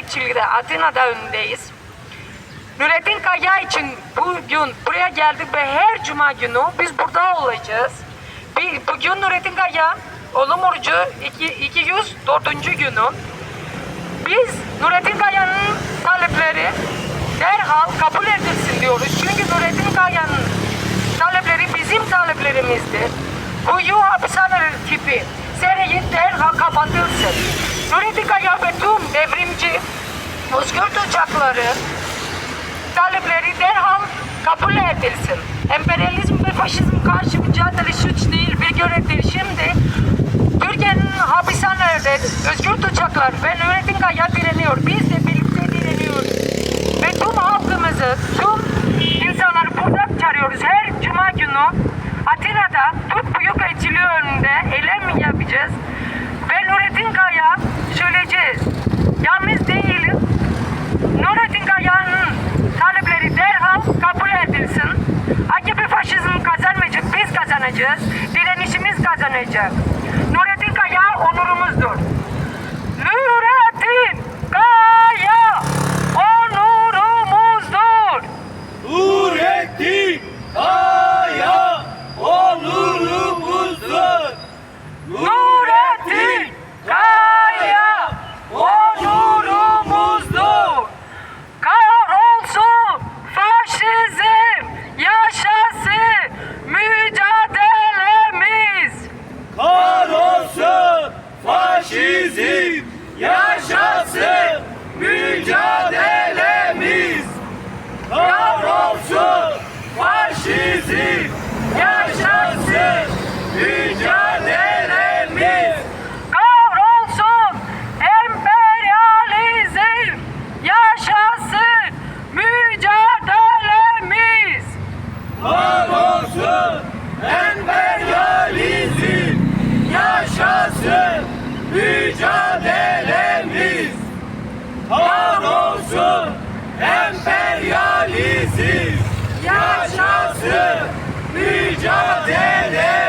Bekçilik'te Atina'da önündeyiz. Nurettin Kaya için bugün buraya geldik ve her cuma günü biz burada olacağız. Bugün Nurettin Kaya Olum Orucu iki- 204. günü. Biz Nurettin Kaya'nın talepleri derhal kabul edilsin diyoruz. Çünkü Nurettin Kaya'nın talepleri bizim taleplerimizdir. Kuyu hapishaneleri tipi seriyi derhal kapatılsın. Nurettin Kaya ve tüm devrimci özgür uçakları talepleri derhal kabul edilsin. Emperyalizm ve faşizm karşı mücadele suç değil bir görevdir. Şimdi Türkiye'nin hapishanelerde özgür uçaklar ve Nurettin Kaya direniyor. Biz de birlikte direniyoruz. Ve tüm halkımızı, tüm insanları burada çağırıyoruz. Her cuma günü Atina'da Türk Büyük Elçiliği önünde eylem yapacağız. Ve Nurettin Kaya söyleyeceğiz. Yalnız değiliz. Nurettin Kaya'nın talepleri derhal kabul edilsin. AKP faşizm kazanmayacak, kazanacağız. Direnişimiz kazanacak. Nurettin Kaya onurumuzdur. Nurettin Kaya onurumuzdur. Nurettin Kaya onurumuzdur. Nurettin Kaya onurumuzdur. Kahrolsun faşizm, yaşasın mücadelemiz. Kahrolsun faşizm, yaşasın mücadelemiz. Var olsun emperyalizm. Yaşasın mücadele